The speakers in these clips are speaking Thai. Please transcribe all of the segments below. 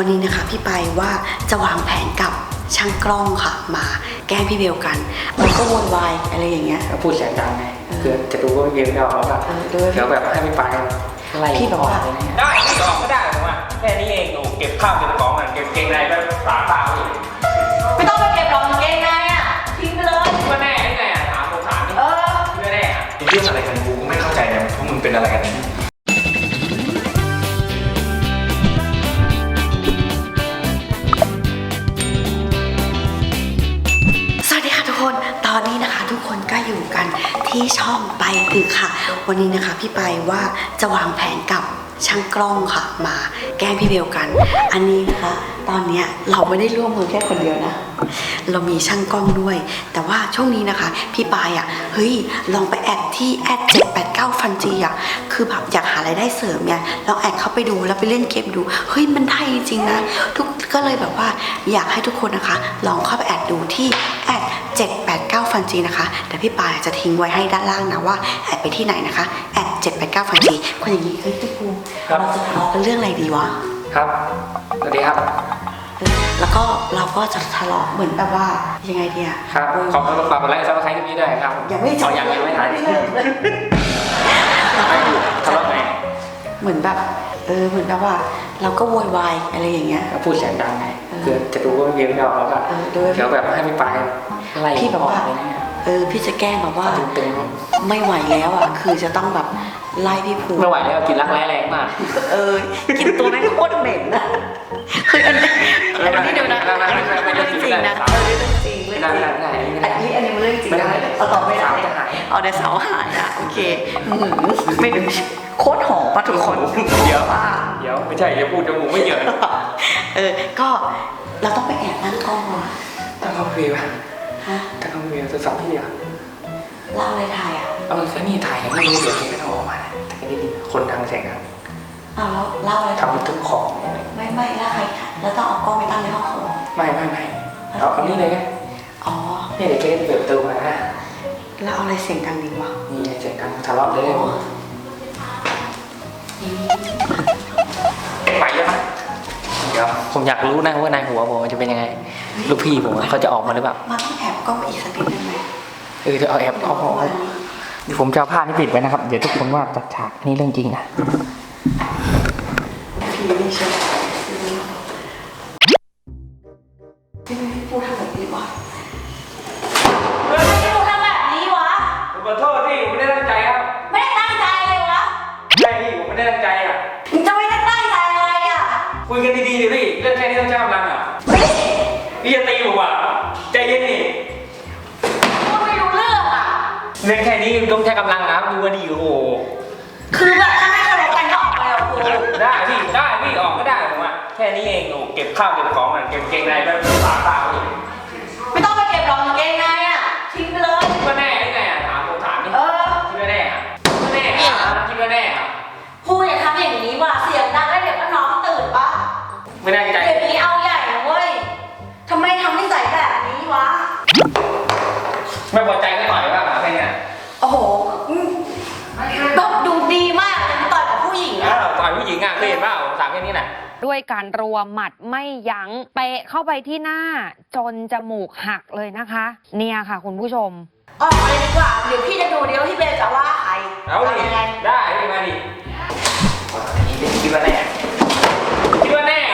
วันนี้นะคะพี่ไปายว่าจะวางแผนกับช่างกล้องค่ะ มาแกล้งพี่เบลกันมันก็โวยวายอะไรอย่างเงี้ยก็พูดเสียงดังไงคือจะดูว่าเย็นเราแบบเออดูว่าเดี๋ยวแบบให้ไม่ไปไล่พี่บอกว่าออกเลยเนี่ยได้ไม่ออกก็ได้ผมว่าแค่นี้เองหนูเก็บข้าวเก็บของอะเก็บเกงในก็สาเปล่า ที่ช่องไปตึกค่ะ วันนี้นะคะพี่ไปว่าจะวางแผนกับช่างกล้องค่ะ มาแกล้งพี่เบลกัน อันนี้นะคะตอนเนี้ยเราไม่ได้ร่วมมือแค่คนเดียวนะ เรามีช่างกล้องด้วย แต่ว่าช่วงนี้นะคะ พี่ปายอะเฮ้ยลองไปแอดที่แอด789ฟันจีอะคือแบบอยากหารายได้เสริมไงลองแอดเข้าไปดูแล้วไปเล่นเกมดูเฮ้ยมันได้จริงนะทุกก็เลยแบบว่าอยากให้ทุกคนนะคะ ลองเข้าไปแอดดูที่แอด 789ฟันจีนะคะ แต่พี่ปายจะทิ้งไว้ให้ด้านล่างนะว่าแอดไปที่ไหนนะคะแอด789ฟันจีคนอย่างนี้เฮ้ยพี่ภูมิเราจะทะเลาะกันเรื่องอะไรดีวะครับสวัสดีครับเออแล้วก็เราก็จะทะเลาะเหมือนแบบว่ายังไงดีอะครับขอบคุณฝากกดไลค์ซับสไครต์คลิปนี้ด้วยครับยังไม่จอ๋บอยังยังไม่ถ่ายไม่เริ่มเลยทะเลาะไงเหมือนแบบเออเหมือนแบบว่า เราก็โวยวายอะไรอย่างเงี้ยก็พูดเสียงดังไงเออ คือจะดูว่าเย็นเราแบบเออดูเดี๋ยวแบบให้ไม่ไปไล่พี่แบบออกว่าเลยเนี่ยเออพี่จะแกล้งแบบว่าตึงไม่ไหวแล้วอะคือจะต้องแบบไล่พี่ภูๆไม่ไหวแล้วกินรักแร้แรงมากเออกินตัวแม่งโคตรเหม็นนะคืออันนี้อันนี้เดี๋ยวนะอันนี้เป็นเรื่องจริงนะเออเรื่องจริงเรื่องจริงได้ได้ได้อันนี้อันนี้มันเรื่องจริงไม่ได้เอาต่อไม่ได้สาวจะหายเอาแต่เสาหายอะโอเคอื้อหือไม่โคตรหอม ป่ะทุกคนเดี๋ยวว่าเดี๋ยวไม่ใช่จะพูดจมูกไม่เหยินเออ ก็เราต้องไปแอบนั่งกล้องว่ะตั้งเขาเวียวฮะตั้งเขาเวียวจะสอบพี่อะเล่าอะไรถ่ายอะเอาแค่นี้ถ่ายยังไม่รู้เดี๋ยวพี่ก็ต้องออกมาแต่แค่นี้ดีคนทางเสียงดังอ้าวแล้วเล่าอะไรทำบันทึกของไม่ไม่แล้วใครแล้วต้องเอากล้องไปตั้งในห้องเขาเหรอไม่ไม่ไม่เอาเอานี่เลยไงอ๋อเนี่ยเดี๋ยวแกจะเปิดประตูมานะแล้วเอาอะไรเสียงดังดีวะนี่ไงเสียงดังทะเลาะเลยอ๋อ ไปแล้วมั้ยเดี๋ยวผมอยากรู้นะว่านายหัวผมมันจะเป็นยังไง ลูกพี่ผมอะเขาจะออกมาหรือเปล่า มันต้องแอบกล้องอีกสักนิดนึงไหมเออเดี๋ยวเอาแอบเอาเอาเอาเดี๋ยวผมจะเอาผ้านี่ปิดไว้นะครับ เดี๋ยวทุกคนว่าจัดฉากนี่เรื่องจริงนะ เรื่องแค่นี้ต้องใช้กำลังอะเฮ้ยพี่จะตีผมอะใจเย็นดิพูดไม่รู้เรื่องอะเรื่องแค่นี้ต้องใช้กำลังนะดูว่าดีโอ้โหคือแบบถ้าไม่เคารพกันก็ออกไปอะกูได้พี่ได้พี่ออกก็ได้ผมอะแค่นี้เองหนูเก็บข้าวเก็บของอะเก็บเกงในก็สาเปล่า ไม่พอใจก็ต่อยว่าแค่เนี้ยโอ้โหอืมแบบดูดีมากเลยต่อยกับผู้หญิงอ้าอะวต่อยผู้หญิงอะเคยเห็นเปล่าถามแค่นี้น่ะ ด้วยการรัวหมัดไม่ยัง้งเตะเข้าไปที่หน้า จนจมูกหักเลยนะคะ เนี่ยค่ะคุณผู้ชม ออกมาเลยดีกว่า เดี๋ยวพี่จะดูเดี๋ยวพี่เบลจะว่าใครเอาดิทำยังไงได้ดิมาดิคิดว่าแน่คิดว่าแน่เหร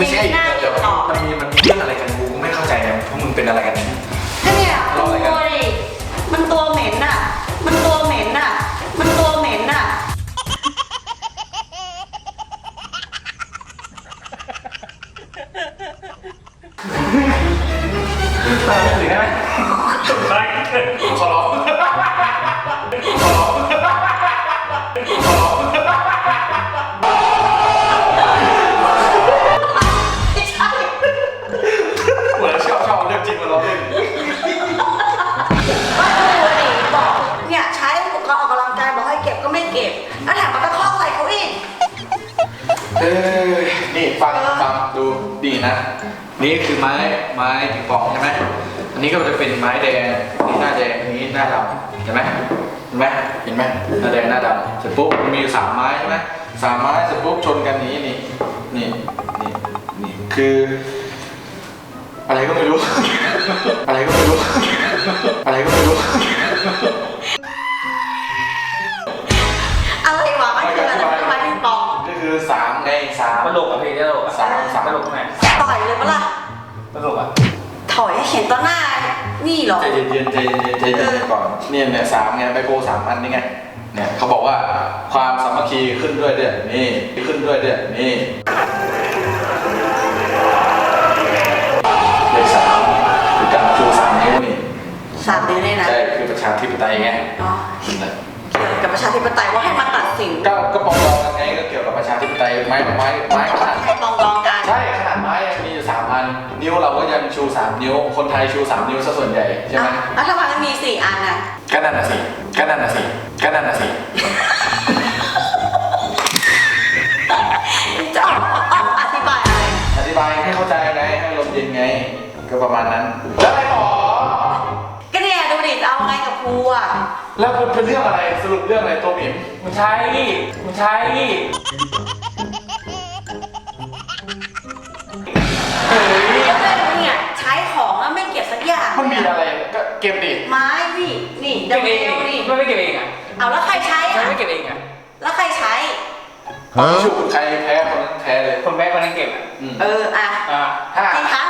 ไม่ใช่หน้าอเดี๋ยวยู่ต่อมันมีมันมีเรื่องอะไรกันกูก็ไม่เข้าใจเลยว่ามึงเป็นอะไรกัน นะนี่คือไม้ไม้ปิงปองใช่ไหมอันนี้ก็จะเป็นไม้แดงนี่หน้าแดงอันนี้หน้าดำเห็นไหมเห็นไหมเห็นไหมหน้าแดงหน้าดำเสร็จปุ๊บมันมีอยู่สามไม้ใช่ไหมสามไม้เสร็จปุ๊บชนกันนี้นี่นี่นี่นี่คือ อะไรก็ไม่รู้ อะไรก็ไม่รู้ อะไรก็ไม่รู้ คือสามไงสามตลกอะพี่ตลกอะสามสามตลกไหมต่อยเลยปะล่ะตลกอะถอยให้เห็นต่อหน้า นี่เหรอ ใจเย็นๆใจเย็นๆใจเย็นๆก่อนเนี่ยเนี่ยสามไงไบโพสามอันนี่ไงเนี่ยเขาบอกว่าความสามัคคีขึ้นด้วยเดือนี่ขึ้นด้วยเดือนี่เลขสามคือการชูสามนิ้วนี่สามนิ้วเนี่ยนะใช่คือประชาธิปไตยไงอ๋อนั่นแหละ เกี่ยวกับประชาธิปไตยว่าให้มาตัด สินก็ก็ปองดองกันไงก็เกี่ยวกับประชาธิปไตยไม้ไม้ไม้ขนาดให้ปองดองกันใช่ขนาดไม้ยังมีอยู่สามอัน นิ้วเราก็ยังชูสามนิ้ว คนไทยชูสามนิ้วซะส่วนใหญ่ใช่ไหมอะแล้วทำไมมันมีสี่อันน่ะก็นั่นน่ะสิก็นั่นน่ะสิก็นั่นน่ะสิจะเอาเอาอธิบายอะไรอธิบายให้เข้าใจไงให้ลมณ์เย็นไง ก็ประมาณนั้น แล้วเป็นเรื่องอะไรสรุปเรื่องอะไรตัวหมิมไม่ใช่ไม่ใช่เฮ้ยก็เลยเนี่ยใช้ของแล้วไม่เก็บสักอย่างมันมีอะไรก็เก็บดิไม้นี่นี่เก็บเองเดนี่นี่ ไม่ไม่เก็บเองอะเอาแล้วใครใช้ไม่อะไม่เก็บเองอะแล้วใครใช้ชูใครแพ้คนนั้นแพ้เลยคนแพ้คนนั้นเก็บอะอืมเอออะอ่าห้ากี่ครั้งส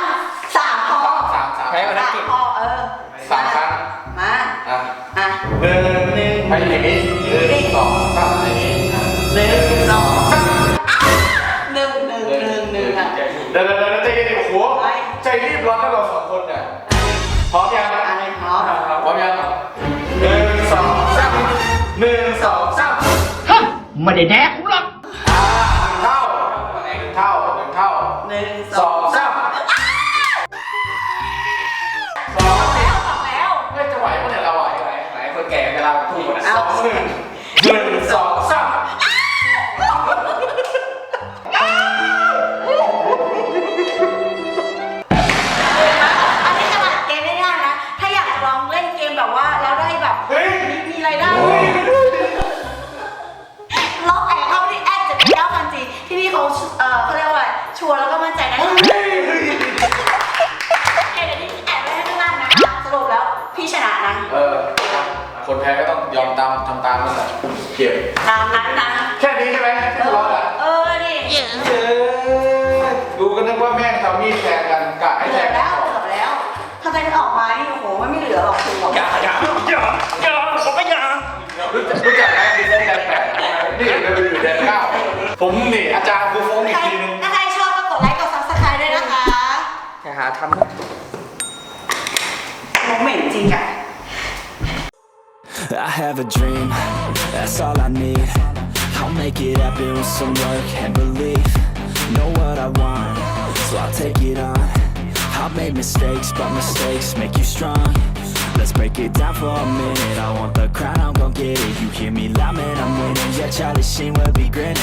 พร้อมยังอะไรพร้อมพร้อมยังหนึ่งสองสามหนึ่งสองสามไม่ได้แดกหรอกอ่าหนึ่งเท่าหนึ่งเท่าหนึ่งเท่าหนึ่งสสอองงสามสองแล้วสองแล้วไม่จะไหวปะเนี่ยเราไหวไหวไหนคนแก่จะเล่าถูกนะสองหนึ่งหนึ่งสองสาม ก็ต้องยอมตามทำตามนั่นแหละเก็บตามนั้นนะแค่นี้ใช่ไหมแค่ร้อนอะเออดิเออดูก็นึกว่าแม่งทำมีดแทงกันกะให้เกืแทองบแล้วเกือบแล้วถ้าใจมันออกมานี่โอ้โหมันไม่เหลือหรอกคุณหรอกอย่าอย่าอย่าอย่าผมไม่อย่ารู้จักรู้จักไหมคือเล่นแดนแปดนี่เดินไปอยู่แดนเก้าผมนี่อาจารย์ครูโฟงอีกใครทีนึงถ้าใครชอบก็กดไลค์กดซับสไครต์ด้วยนะคะอย่าหาทำโมเหม็นจริงอะ I have a dream, that's all I need. I'll make it happen with some work and belief. Know what I want, so I'll take it on. I've made mistakes, but mistakes make you strong. Let's break it down for a minute. I want the crown, I'm gon' get it. You hear me loud, man, I'm winning. Yeah, Charlie Sheen will be grinning.